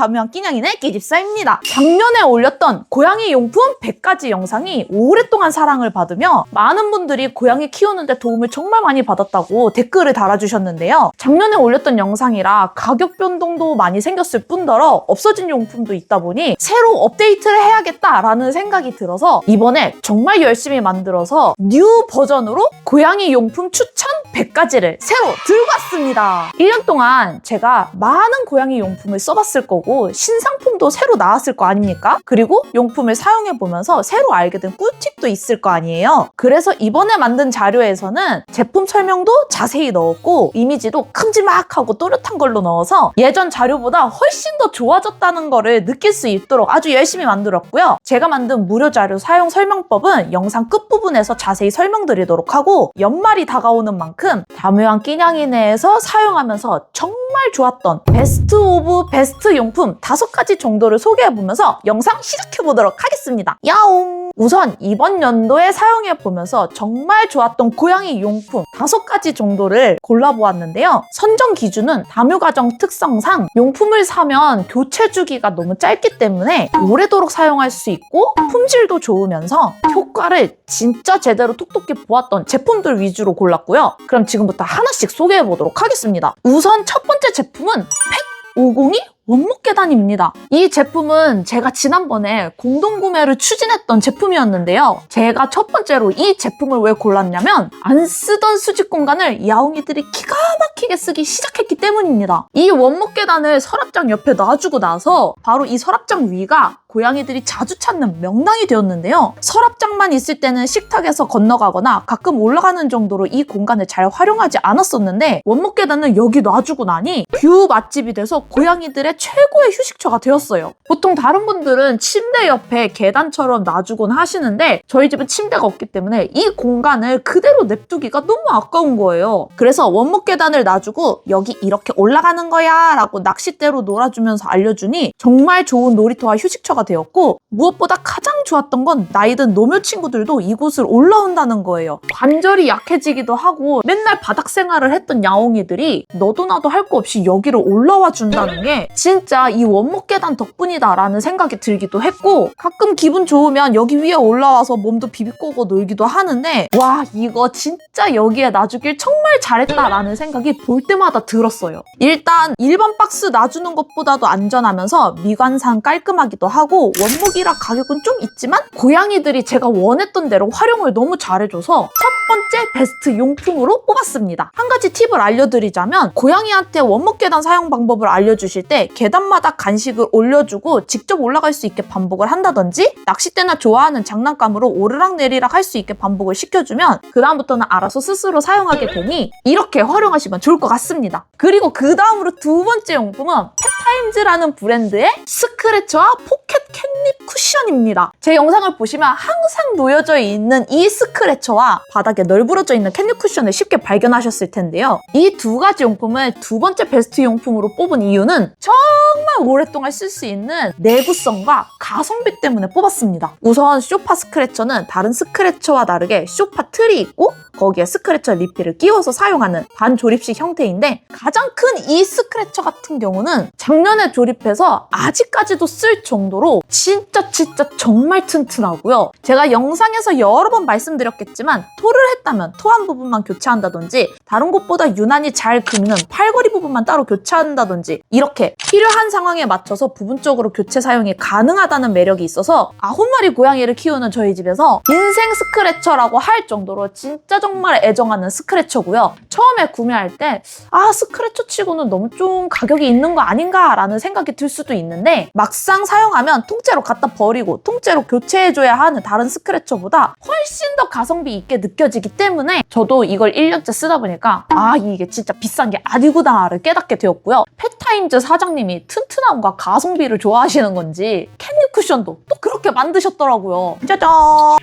다음양 끼냥이네 끼집사입니다. 작년에 올렸던 고양이 용품 100가지 영상이 오랫동안 사랑을 받으며 많은 분들이 고양이 키우는데 도움을 정말 많이 받았다고 댓글을 달아주셨는데요. 작년에 올렸던 영상이라 가격 변동도 많이 생겼을 뿐더러 없어진 용품도 있다 보니 새로 업데이트를 해야겠다라는 생각이 들어서 이번에 정말 열심히 만들어서 뉴 버전으로 고양이 용품 추천 100가지를 새로 들고 왔습니다. 1년 동안 제가 많은 고양이 용품을 써봤을 거고 신상품도 새로 나왔을 거 아닙니까? 그리고 용품을 사용해 보면서 새로 알게 된 꿀팁도 있을 거 아니에요. 그래서 이번에 만든 자료에서는 제품 설명도 자세히 넣었고 이미지도 큼지막하고 또렷한 걸로 넣어서 예전 자료보다 훨씬 더 좋아졌다는 거를 느낄 수 있도록 아주 열심히 만들었고요. 제가 만든 무료 자료 사용 설명법은 영상 끝부분에서 자세히 설명드리도록 하고 연말이 다가오는 만큼 다묘한 끼냥이 내에서 사용하면서 정말 좋았던 베스트 오브 베스트 용품 다섯 가지 정도를 소개해보면서 영상 시작해보도록 하겠습니다. 야옹! 우선 이번 연도에 사용해보면서 정말 좋았던 고양이 용품 다섯 가지 정도를 골라보았는데요. 선정 기준은 다묘가정 특성상 용품을 사면 교체 주기가 너무 짧기 때문에 오래도록 사용할 수 있고 품질도 좋으면서 효과를 진짜 제대로 톡톡히 보았던 제품들 위주로 골랐고요. 그럼 지금부터 하나씩 소개해보도록 하겠습니다. 우선 첫 번째 제품은 펫502 원목 계단입니다. 이 제품은 제가 지난번에 공동 구매를 추진했던 제품이었는데요. 제가 첫 번째로 이 제품을 왜 골랐냐면 안 쓰던 수직 공간을 야옹이들이 기가 막히게 쓰기 시작했기 때문입니다. 이 원목 계단을 서랍장 옆에 놔주고 나서 바로 이 서랍장 위가 고양이들이 자주 찾는 명당이 되었는데요. 서랍장만 있을 때는 식탁에서 건너가거나 가끔 올라가는 정도로 이 공간을 잘 활용하지 않았었는데 원목 계단을 여기 놔주고 나니 뷰 맛집이 돼서 고양이들의 최고의 휴식처가 되었어요. 보통 다른 분들은 침대 옆에 계단처럼 놔주곤 하시는데 저희 집은 침대가 없기 때문에 이 공간을 그대로 냅두기가 너무 아까운 거예요. 그래서 원목 계단을 놔주고 여기 이렇게 올라가는 거야 라고 낚싯대로 놀아주면서 알려주니 정말 좋은 놀이터와 휴식처가 되었고 무엇보다 가장 좋았던 건 나이든 노묘 친구들도 이곳을 올라온다는 거예요. 관절이 약해지기도 하고 맨날 바닥 생활을 했던 야옹이들이 너도 나도 할 거 없이 여기로 올라와 준다는 게 진짜 이 원목 계단 덕분이다라는 생각이 들기도 했고 가끔 기분 좋으면 여기 위에 올라와서 몸도 비비꼬고 놀기도 하는데 와 이거 진짜 여기에 놔주길 정말 잘했다라는 생각이 볼 때마다 들었어요. 일단 일반 박스 놔주는 것보다도 안전하면서 미관상 깔끔하기도 하고 원목이라 가격은 좀 있지만 고양이들이 제가 원했던 대로 활용을 너무 잘해줘서 첫 번째 베스트 용품으로 뽑았습니다. 한 가지 팁을 알려드리자면 고양이한테 원목 계단 사용 방법을 알려주실 때 계단마다 간식을 올려주고 직접 올라갈 수 있게 반복을 한다든지 낚싯대나 좋아하는 장난감으로 오르락 내리락 할 수 있게 반복을 시켜주면 그 다음부터는 알아서 스스로 사용하게 되니 이렇게 활용하시면 좋을 것 같습니다. 그리고 그 다음으로 두 번째 용품은 펫타임즈라는 브랜드의 스크래처와 포켓 캣닙 쿠션입니다. 제 영상을 보시면 항상 놓여져 있는 이 스크래처와 바닥에 널브러져 있는 캣닙 쿠션을 쉽게 발견하셨을 텐데요. 이 두 가지 용품을 두 번째 베스트 용품으로 뽑은 이유는 Oh! 정말 오랫동안 쓸 수 있는 내구성과 가성비 때문에 뽑았습니다. 우선 쇼파 스크래처는 다른 스크래처와 다르게 쇼파 틀이 있고 거기에 스크래처 리필을 끼워서 사용하는 반조립식 형태인데 가장 큰 이 스크래처 같은 경우는 작년에 조립해서 아직까지도 쓸 정도로 진짜 진짜 정말 튼튼하고요. 제가 영상에서 여러 번 말씀드렸겠지만 토를 했다면 토한 부분만 교체한다든지 다른 곳보다 유난히 잘 그미는 팔걸이 부분만 따로 교체한다든지 이렇게 필요한 상황에 맞춰서 부분적으로 교체 사용이 가능하다는 매력이 있어서 아홉 마리 고양이를 키우는 저희 집에서 인생 스크래처라고 할 정도로 진짜 정말 애정하는 스크래처고요. 처음에 구매할 때 아 스크래처 치고는 너무 좀 가격이 있는 거 아닌가 라는 생각이 들 수도 있는데 막상 사용하면 통째로 갖다 버리고 통째로 교체해줘야 하는 다른 스크래처보다 훨씬 더 가성비 있게 느껴지기 때문에 저도 이걸 1년째 쓰다 보니까 아 이게 진짜 비싼 게 아니구나를 깨닫게 되었고요. 펫타임즈 사장님이 튼튼함과 가성비를 좋아하시는 건지 캣닙 쿠션도 또 그렇게 만드셨더라고요. 짜잔!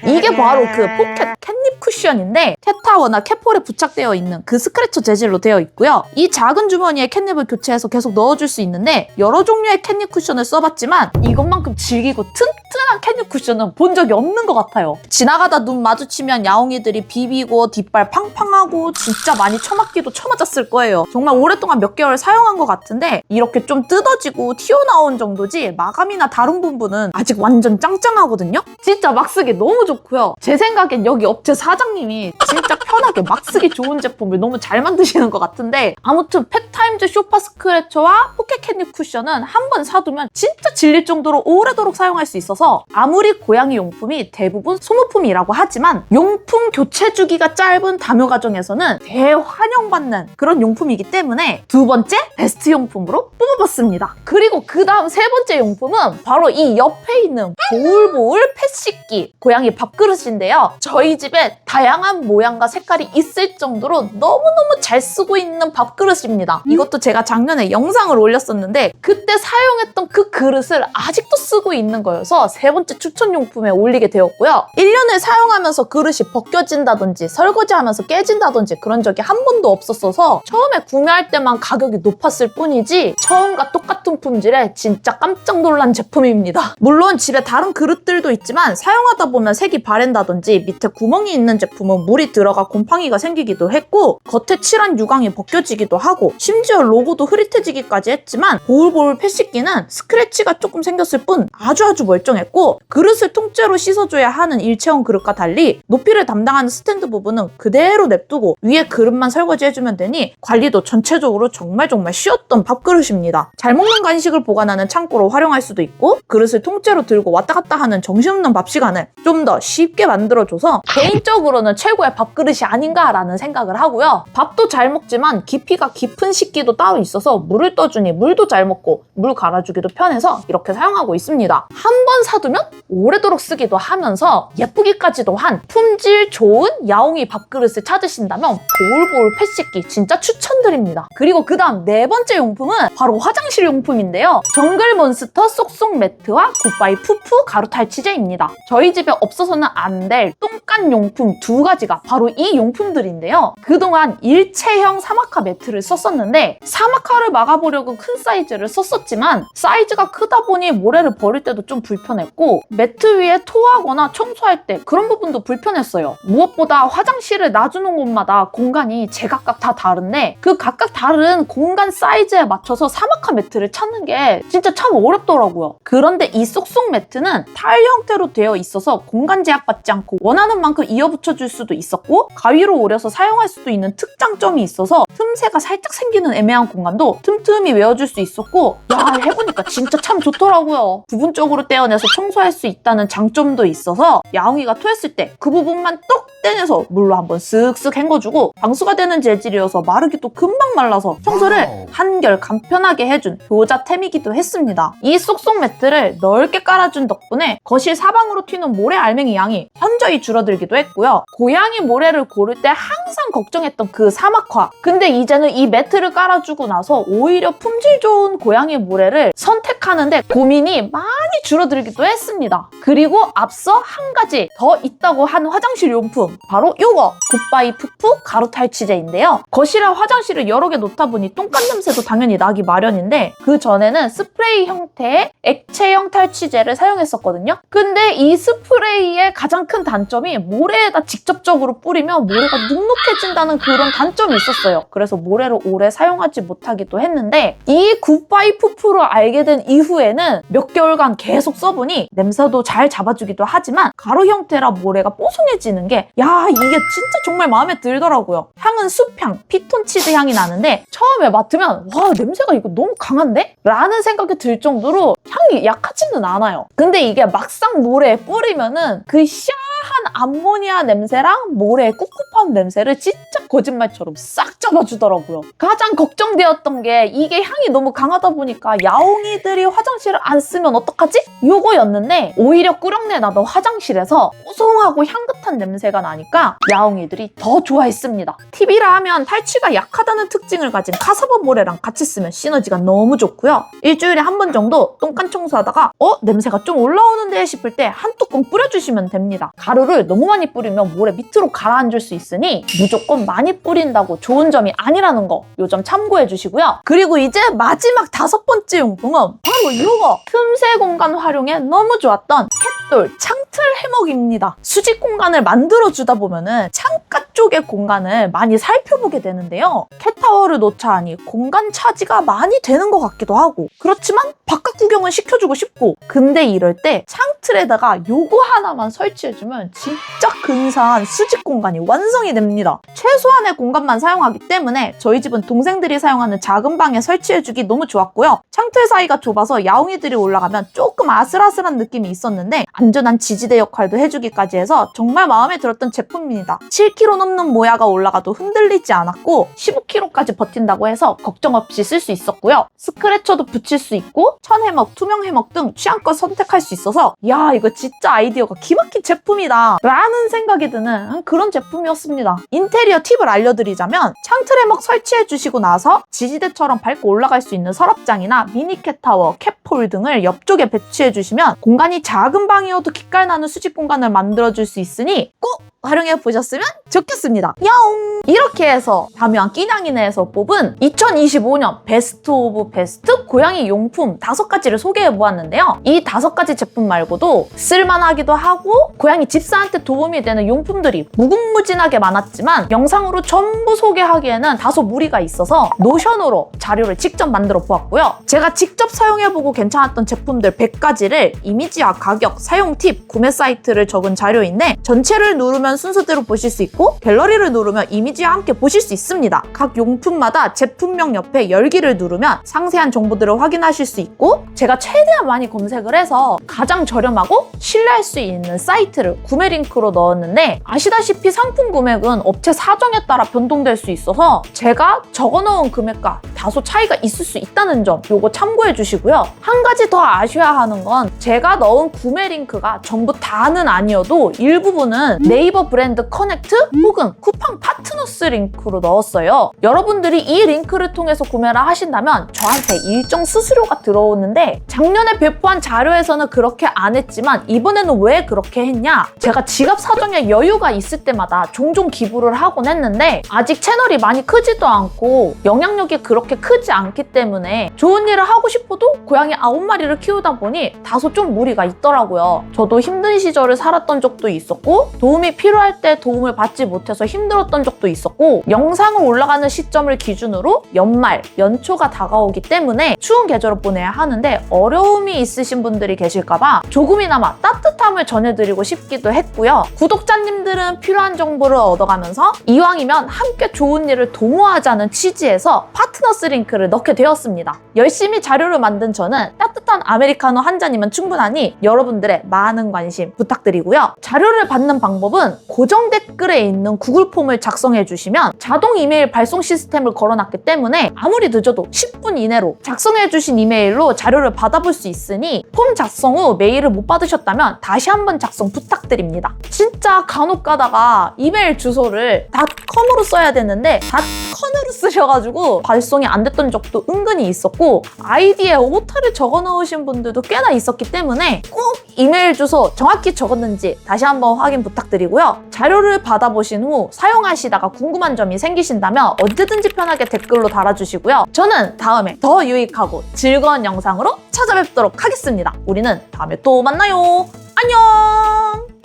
이게 바로 그 포켓 캣닙 쿠션인데 캣타워나 캣폴에 부착되어 있는 그 스크래처 재질로 되어 있고요. 이 작은 주머니에 캣닙을 교체해서 계속 넣어줄 수 있는데 여러 종류의 캣닙 쿠션을 써봤지만 이것만큼 질기고 튼튼한 캣닙 쿠션은 본 적이 없는 것 같아요. 지나가다 눈 마주치면 야옹이들이 비비고 뒷발 팡팡하고 진짜 많이 처맞기도 처맞았을 거예요. 정말 오랫동안 몇 개월 사용한 것 같은데 이렇게 좀 뜯어 지고 튀어나온 정도지 마감이나 다른 부분은 아직 완전 짱짱하거든요. 진짜 막 쓰기 너무 좋고요. 제 생각엔 여기 업체 사장님이 진짜 편하게 막 쓰기 좋은 제품을 너무 잘 만드시는 것 같은데 아무튼 팩타임즈 쇼파 스크래처와 포켓 캔디 쿠션은 한 번 사두면 진짜 질릴 정도로 오래도록 사용할 수 있어서 아무리 고양이 용품이 대부분 소모품이라고 하지만 용품 교체 주기가 짧은 다묘 가정에서는 대환영받는 그런 용품이기 때문에 두 번째 베스트 용품으로 뽑아봤습니다. 그리고 그 다음 세 번째 용품은 바로 이 옆에 있는 보울보울 펫 씻기 고양이 밥그릇인데요. 저희 집에 다양한 모양과 색깔이 있을 정도로 너무너무 잘 쓰고 있는 밥그릇입니다. 이것도 제가 작년에 영상을 올렸었는데 그때 사용했던 그 그릇을 아직도 쓰고 있는 거여서 세 번째 추천 용품에 올리게 되었고요. 1년을 사용하면서 그릇이 벗겨진다든지 설거지하면서 깨진다든지 그런 적이 한 번도 없었어서 처음에 구매할 때만 가격이 높았을 뿐이지 처음과 똑같 은 품질에 진짜 깜짝 놀란 제품입니다. 물론 집에 다른 그릇들도 있지만 사용하다 보면 색이 바랜다든지 밑에 구멍이 있는 제품은 물이 들어가 곰팡이가 생기기도 했고 겉에 칠한 유광이 벗겨지기도 하고 심지어 로고도 흐릿해지기까지 했지만 보울보울 펫씻기는 스크래치가 조금 생겼을 뿐 아주 아주 멀쩡했고 그릇을 통째로 씻어줘야 하는 일체형 그릇과 달리 높이를 담당하는 스탠드 부분은 그대로 냅두고 위에 그릇만 설거지해주면 되니 관리도 전체적으로 정말 정말 쉬웠던 밥그릇입니다. 잘 먹는 간식을 보관하는 창고로 활용할 수도 있고 그릇을 통째로 들고 왔다 갔다 하는 정신없는 밥 시간을 좀 더 쉽게 만들어줘서 개인적으로는 최고의 밥그릇이 아닌가라는 생각을 하고요. 밥도 잘 먹지만 깊이가 깊은 식기도 따로 있어서 물을 떠주니 물도 잘 먹고 물 갈아주기도 편해서 이렇게 사용하고 있습니다. 한 번 사두면 오래도록 쓰기도 하면서 예쁘기까지도 한 품질 좋은 야옹이 밥그릇을 찾으신다면 보울보울 펫씻기 진짜 추천드립니다. 그리고 그 다음 네 번째 용품은 바로 화장실 용품 인데요. 정글몬스터 쏙쏙 매트와 굿바이 푸푸 가루 탈취제입니다. 저희 집에 없어서는 안 될 똥간 용품 두 가지가 바로 이 용품들인데요. 그동안 일체형 사막화 매트를 썼었는데 사막화를 막아보려고 큰 사이즈를 썼었지만 사이즈가 크다 보니 모래를 버릴 때도 좀 불편했고 매트 위에 토하거나 청소할 때 그런 부분도 불편했어요. 무엇보다 화장실을 놔주는 곳마다 공간이 제각각 다 다른데 그 각각 다른 공간 사이즈에 맞춰서 사막화 매트를 찾는 게 진짜 참 어렵더라고요. 그런데 이 쏙쏙 매트는 타일 형태로 되어 있어서 공간 제약받지 않고 원하는 만큼 이어붙여 줄 수도 있었고 가위로 오려서 사용할 수도 있는 특장점이 있어서 틈새가 살짝 생기는 애매한 공간도 틈틈이 외워줄 수 있었고 야 해보니까 진짜 참 좋더라고요. 부분적으로 떼어내서 청소할 수 있다는 장점도 있어서 야옹이가 토했을 때 그 부분만 똑 떼내서 물로 한번 쓱쓱 헹궈주고 방수가 되는 재질이어서 마르기도 금방 말라서 청소를. 한결 간편하게 해준 효자템이기도 했습니다. 이 쏙쏙 매트를 넓게 깔아준 덕분에 거실 사방으로 튀는 모래 알맹이 양이 현저히 줄어들기도 했고요. 고양이 모래를 고를 때 항상 걱정했던 그 사막화. 근데 이제는 이 매트를 깔아주고 나서 오히려 품질 좋은 고양이 모래를 선택하는데 고민이 많이 줄어들기도 했습니다. 그리고 앞서 한 가지 더 있다고 한 화장실 용품. 바로 요거! 굿바이 푸푸 가루 탈취제인데요. 거실에 화장실을 여러 개 놓다 보니 똥간 냄새도 당연히 나기 마련인데 그 전에는 스프레이 형태의 액체형 탈취제를 사용했었거든요. 근데 이 스프레이의 가장 큰 단점이 모래에다 직접적으로 뿌리면 모래가 눅눅해진다는 그런 단점이 있었어요. 그래서 모래를 오래 사용하지 못하기도 했는데 이 굿바이 푸푸를 알게 된 이후에는 몇 개월간 계속 써보니 냄새도 잘 잡아주기도 하지만 가루 형태라 모래가 뽀송해지는 게 야 이게 진짜 정말 마음에 들더라고요. 향은 숲향, 피톤치드 향이 나는데 처음에 맡으면 와 냄새가 이거 너무 강한데? 라는 생각이 들 정도로 향이 약하지는 않아요. 근데 이게 막상 모래에 뿌리면은 그 샤한 암모니아 냄새랑 모래의 꿉꿉한 냄새를 진짜 거짓말처럼 싹 잡아주더라고요. 가장 걱정되었던 게 이게 향이 너무 강하다 보니까 야옹이들이 화장실을 안 쓰면 어떡하지? 요거였는데 오히려 꾸렁내 나던 화장실에서 뽀송하고 향긋한 냄새가 나니까 야옹이들이 더 좋아했습니다. TV라 하면 탈취가 약하다는 특징을 가진 카사바 모래랑 같이 쓰면 시너지가 너무 좋고요. 일주일에 한 번 정도 똥간 청소하다가 어? 냄새가 좀 올라오는데 싶을 때 한 뚜껑 뿌려주시면 됩니다. 가루를 물을 너무 많이 뿌리면 모래 밑으로 가라앉을 수 있으니 무조건 많이 뿌린다고 좋은 점이 아니라는 거 요 점 참고해 주시고요. 그리고 이제 마지막 다섯 번째 용품은 바로 이거 틈새 공간 활용에 너무 좋았던 캣 돌 창틀 해먹입니다. 수직 공간을 만들어 주다 보면은 창가 쪽의 공간을 많이 살펴보게 되는데요. 캣타워를 놓자 하니 공간 차지가 많이 되는 것 같기도 하고 그렇지만 바깥 구경은 시켜주고 싶고 근데 이럴 때 창틀에다가 요거 하나만 설치해주면 진짜 근사한 수직 공간이 완성이 됩니다. 최소한의 공간만 사용하기 때문에 저희 집은 동생들이 사용하는 작은 방에 설치해주기 너무 좋았고요. 창틀 사이가 좁아서 야옹이들이 올라가면 조금 아슬아슬한 느낌이 있었는데 안전한 지지대 역할도 해주기까지 해서 정말 마음에 들었던 제품입니다. 7kg 넘는 모야가 올라가도 흔들리지 않았고 15kg까지 버틴다고 해서 걱정 없이 쓸 수 있었고요. 스크래쳐도 붙일 수 있고 천 해먹, 투명 해먹 등 취향껏 선택할 수 있어서 야 이거 진짜 아이디어가 기막힌 제품이다 라는 생각이 드는 그런 제품이었습니다. 인테리어 팁을 알려드리자면 창틀 해먹 설치해 주시고 나서 지지대처럼 밟고 올라갈 수 있는 서랍장이나 미니 캣타워, 캣폴 등을 옆쪽에 배치해 주시면 공간이 작은 방이 어도 기깔 나는 수직 공간을 만들어 줄 수 있으니 꼭 활용해 보셨으면 좋겠습니다. 야옹! 이렇게 해서 담요한 끼냥이네에서 뽑은 2025년 베스트 오브 베스트 고양이 용품 다섯 가지를 소개해 보았는데요. 이 다섯 가지 제품 말고도 쓸만하기도 하고 고양이 집사한테 도움이 되는 용품들이 무궁무진하게 많았지만 영상으로 전부 소개하기에는 다소 무리가 있어서 노션으로 자료를 직접 만들어 보았고요. 제가 직접 사용해보고 괜찮았던 제품들 100가지를 이미지와 가격, 사용 팁, 구매 사이트를 적은 자료인데 전체를 누르면 순서대로 보실 수 있고 갤러리를 누르면 이미지와 함께 보실 수 있습니다. 각 용품마다 제품명 옆에 열기를 누르면 상세한 정보들을 확인하실 수 있고 제가 최대한 많이 검색을 해서 가장 저렴하고 신뢰할 수 있는 사이트를 구매 링크로 넣었는데 아시다시피 상품 금액은 업체 사정에 따라 변동될 수 있어서 제가 적어놓은 금액과 다소 차이가 있을 수 있다는 점 요거 참고해 주시고요. 한 가지 더 아셔야 하는 건 제가 넣은 구매 링크가 전부 다는 아니어도 일부분은 네이버 브랜드 커넥트 혹은 쿠팡 파트너스 링크로 넣었어요. 여러분들이 이 링크를 통해서 구매를 하신다면 저한테 일정 수수료가 들어오는데 작년에 배포한 자료에서는 그렇게 안 했지만 이번에는 왜 그렇게 했냐? 제가 지갑 사정에 여유가 있을 때마다 종종 기부를 하곤 했는데 아직 채널이 많이 크지도 않고 영향력이 그렇게 크지 않기 때문에 좋은 일을 하고 싶어도 고양이 아홉 마리를 키우다 보니 다소 좀 무리가 있더라고요. 저도 힘든 시절을 살았던 적도 있었고 도움이 필요할 때 도움을 받지 못해서 힘들었던 적도 있었고 영상을 올라가는 시점을 기준으로 연말, 연초가 다가오기 때문에 추운 계절을 보내야 하는데 어려움이 있으신 분들이 계실까봐 조금이나마 따뜻함을 전해드리고 싶기도 했고요. 구독자님들은 필요한 정보를 얻어가면서 이왕이면 함께 좋은 일을 도모하자는 취지에서 파트너 스 링크를 넣게 되었습니다. 열심히 자료를 만든 저는 따뜻한 아메리카노 한 잔이면 충분하니 여러분들의 많은 관심 부탁드리고요. 자료를 받는 방법은 고정 댓글에 있는 구글 폼을 작성해 주시면 자동 이메일 발송 시스템을 걸어놨기 때문에 아무리 늦어도 10분 이내로 작성해 주신 이메일로 자료를 받아볼 수 있으니 폼 작성 후 메일을 못 받으셨다면 다시 한번 작성 부탁드립니다. 진짜 간혹 가다가 이메일 주소를 닷컴으로 써야 되는데 닷컴으로 쓰셔가지고 발송이 안 됐던 적도 은근히 있었고 아이디에 오타를 적어 넣으신 분들도 꽤나 있었기 때문에 꼭 이메일 주소 정확히 적었는지 다시 한번 확인 부탁드리고요. 자료를 받아보신 후 사용하시다가 궁금한 점이 생기신다면 언제든지 편하게 댓글로 달아주시고요. 저는 다음에 더 유익하고 즐거운 영상으로 찾아뵙도록 하겠습니다. 우리는 다음에 또 만나요. 안녕!